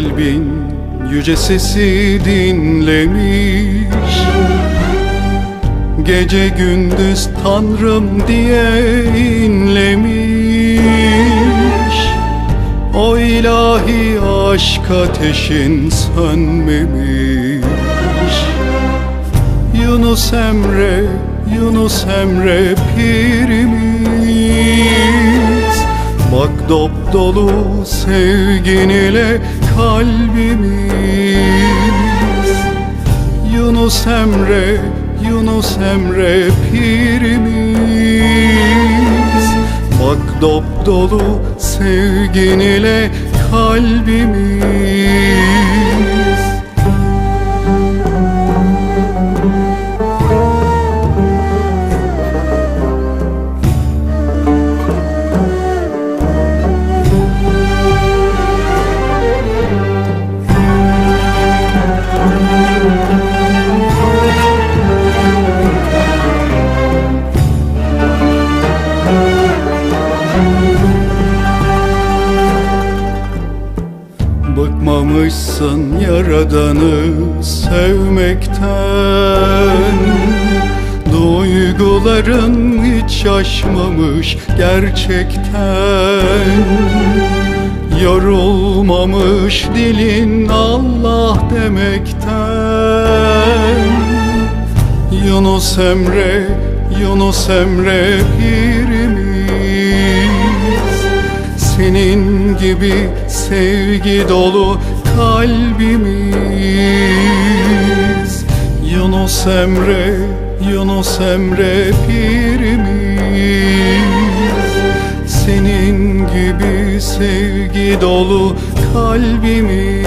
kalbin yüce sesi dinlemiş. Gece gündüz Tanrım diye inlemiş. O ilahi aşk ateşin sönmemiş. Yunus Emre, Yunus Emre pirimiz. Bak dop dolu sevgin ile kalbimiz. Yunus Emre, Yunus Emre pirimiz. Bak dop dolu sevgin ile kalbimiz Bıkmamışsın yaradanı sevmekten. Duyguların hiç şaşmamış gerçekten. Yorulmamış dilin Allah demekten. Yunus Emre, Yunus Emre pirimiz. Senin gibi sevgi dolu kalbimiz. Yunus Emre, Yunus Emre pirimiz. Senin gibi sevgi dolu kalbimiz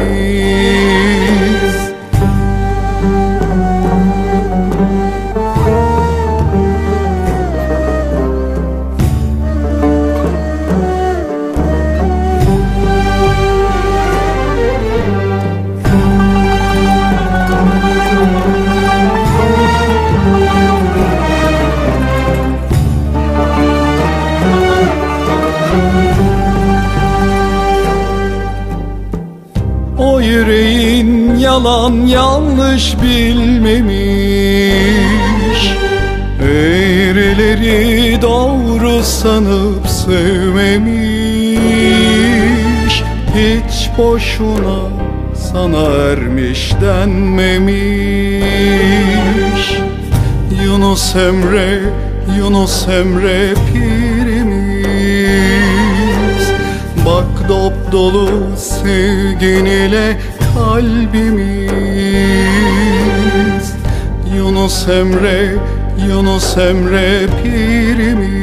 O yüreğin yalan yanlış bilmemiş. Eğrileri doğru sanıp sevmemiş. Hiç boşuna sana ermiş denmemiş. Yunus Emre, Yunus Emre pirimiz Bak dop dolu sevgin ile kalbimiz. Yunus Emre, Yunus Emre pirimiz.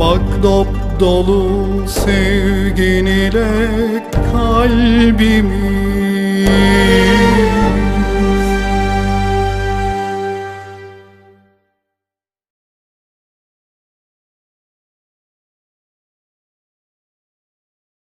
Bak dop dolu sevgin ile kalbimiz